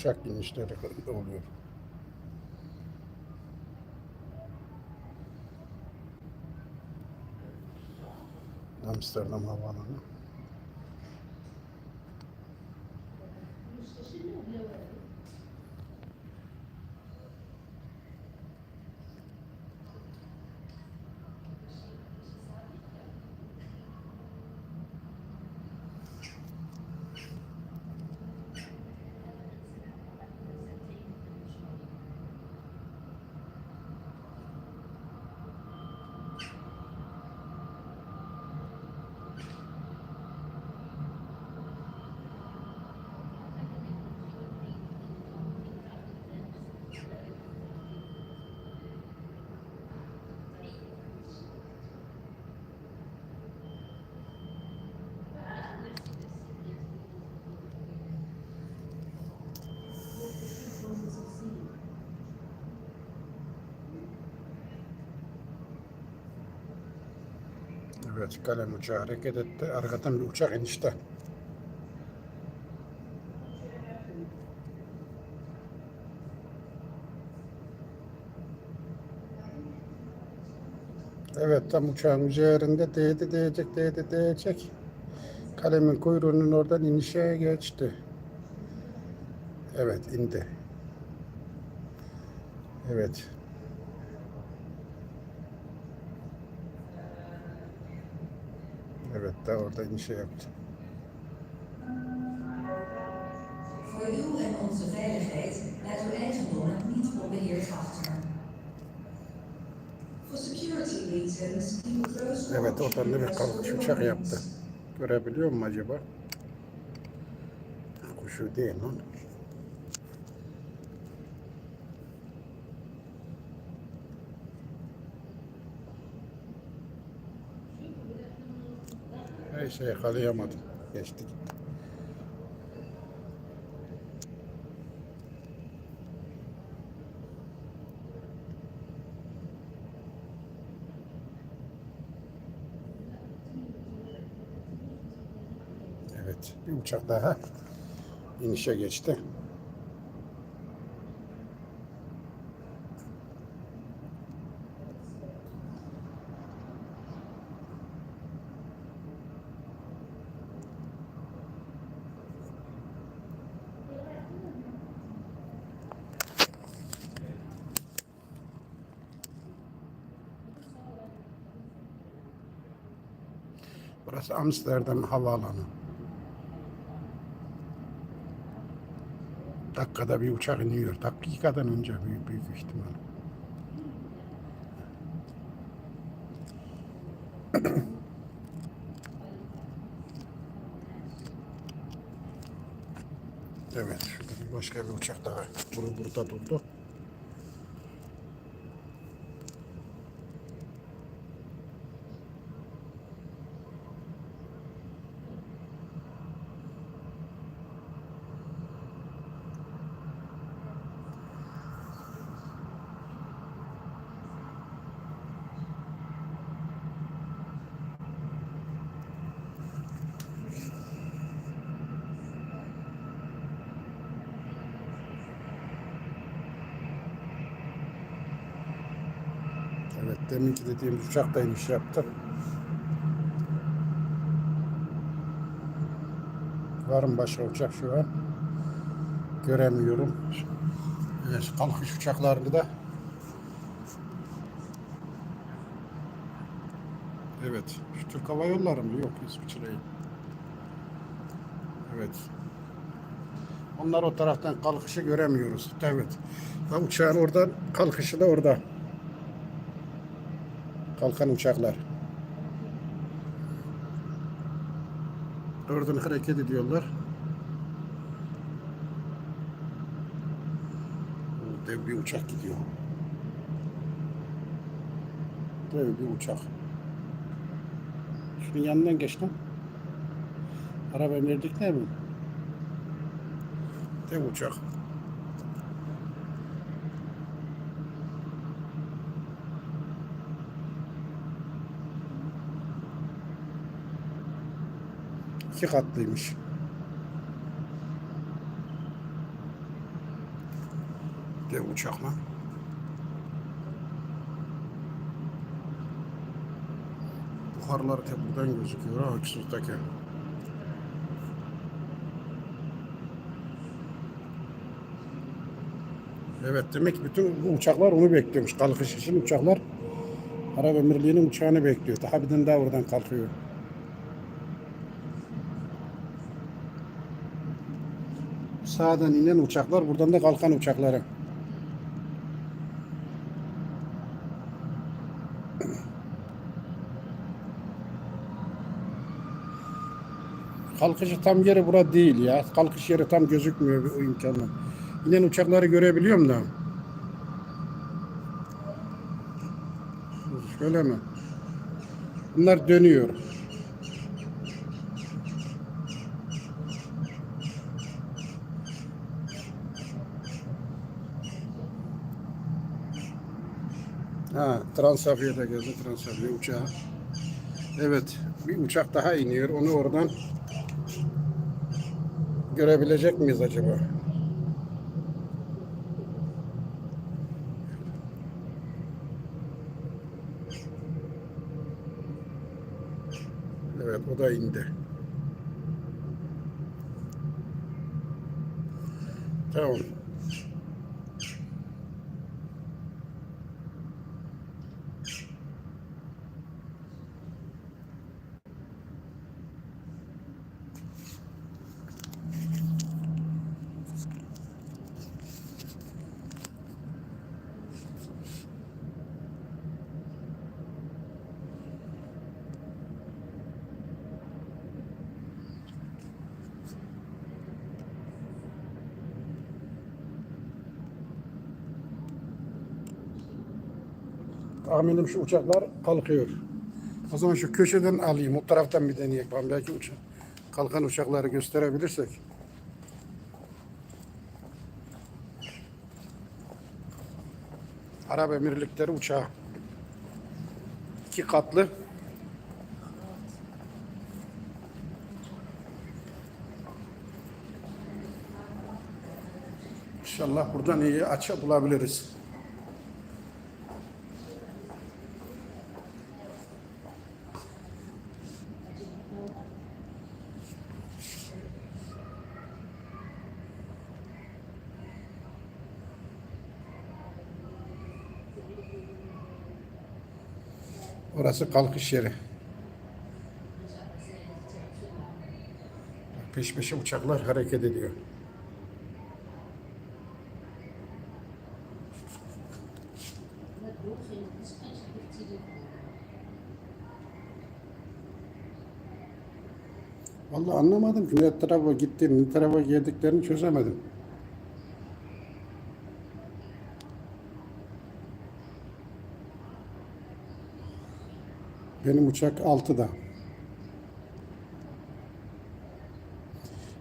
uçak inişleri oluyor. Amsterdam Havaalanı. Evet, kalem uçağı hareket etti. Arkadan bir uçak inişte. Evet, tam uçağın üzerinde değdi, değecek, değdi, değecek. Kalemin kuyruğunun oradan inişe geçti. Evet, indi. Evet. Evet, de orada inişe yaptı. Voor uw en onze veiligheid laat uw eigendommen niet onbeheerd achter. Evet, da bir kalkış uçak yaptı. Görebiliyor mu acaba? Kuşu değil lan. Neyse yakalayamadım. Geçti gitti. Evet, bir uçak daha inişe geçti. Burası Amsterdam Havaalanı. Dakikada bir uçak iniyor. Dakikadan önce büyük, büyük ihtimal. Evet, başka bir uçak daha. Bunu burada durdu. Evet, deminki dediğimiz uçak da iniş yaptı. Var mı başka uçak şu an? Göremiyorum. Evet, kalkış uçaklarını da Evet. Şu Türk Hava Yolları mı? Yok İsviçre'yi. Evet. Onlar o taraftan kalkışı göremiyoruz. Evet. Uçağın oradan kalkışı da orada. Kalkan uçaklar. Oradan hareket ediyorlar. Dev bir uçak gidiyor. Dev bir uçak. Şunun yanından geç lan. Araba verdik ne mi? Dev uçak. İki katlıymış. Dev uçak lan. Buharlar hep buradan gözüküyor ha Aksus'taki. Evet demek bütün bu uçaklar onu bekliyormuş. Kalkış için uçaklar Arap Emirliği'nin uçağını bekliyor. Daha birden daha oradan kalkıyor. Sağdan inen uçaklar, buradan da kalkan uçakları. Kalkışı tam yeri bura değil ya. Kalkış yeri tam gözükmüyor bu imkanla. İnen uçakları görebiliyorum da. Şöyle mi? Bunlar dönüyor. Ha, Transafiye'de geldi Transafiye uçağı. Evet, bir uçak daha iniyor. Onu oradan görebilecek miyiz acaba? Evet, o da indi. Tamam. Tahminim şu uçaklar kalkıyor. O zaman şu köşeden alayım. O taraftan bir deneyek. Ben belki uçak, kalkan uçakları gösterebilirsek. Arap Emirlikleri uçağı. İki katlı. İnşallah buradan iyi açı bulabiliriz. Orası kalkış yeri. Peş peşe uçaklar hareket ediyor. Vallahi anlamadım ki ne tarafa gittiğini, ne tarafa geldiklerini çözemedim. Benim uçak 6'da.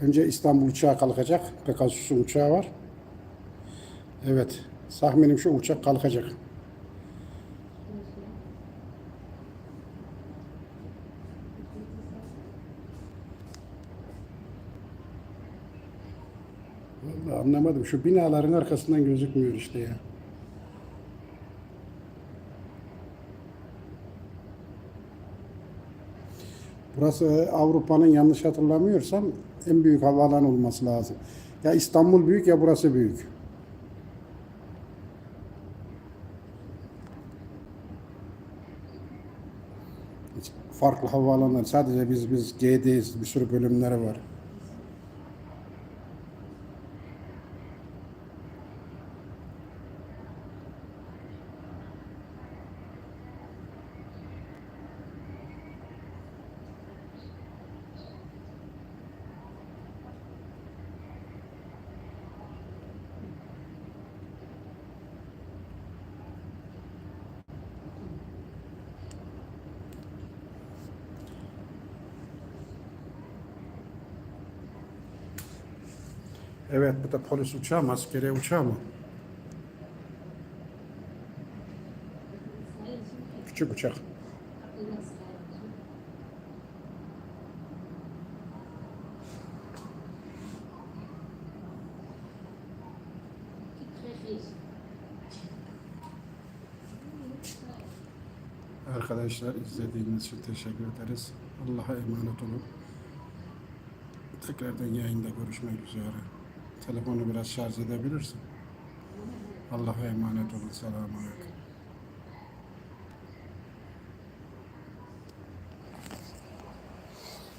Önce İstanbul uçağı kalkacak. Pegasus'un uçağı var. Evet. Tahminim şu uçak kalkacak. Vallahi anlamadım. Şu binaların arkasından gözükmüyor işte ya. Burası Avrupa'nın yanlış hatırlamıyorsam en büyük havaalanı olması lazım. Ya İstanbul büyük ya burası büyük. Hiç farklı havaalanlar. Sadece biz biz G'deyiz. Bir sürü bölümleri var. Evet bu da polis uçağı mı? Askeri uçağı mı? Küçük uçak. Arkadaşlar izlediğiniz için teşekkür ederiz. Allah'a emanet olun. Tekrardan yayında görüşmek üzere. Telefonu biraz şarj edebilirsin. Allah'a emanet olun. Selamun Aleyküm.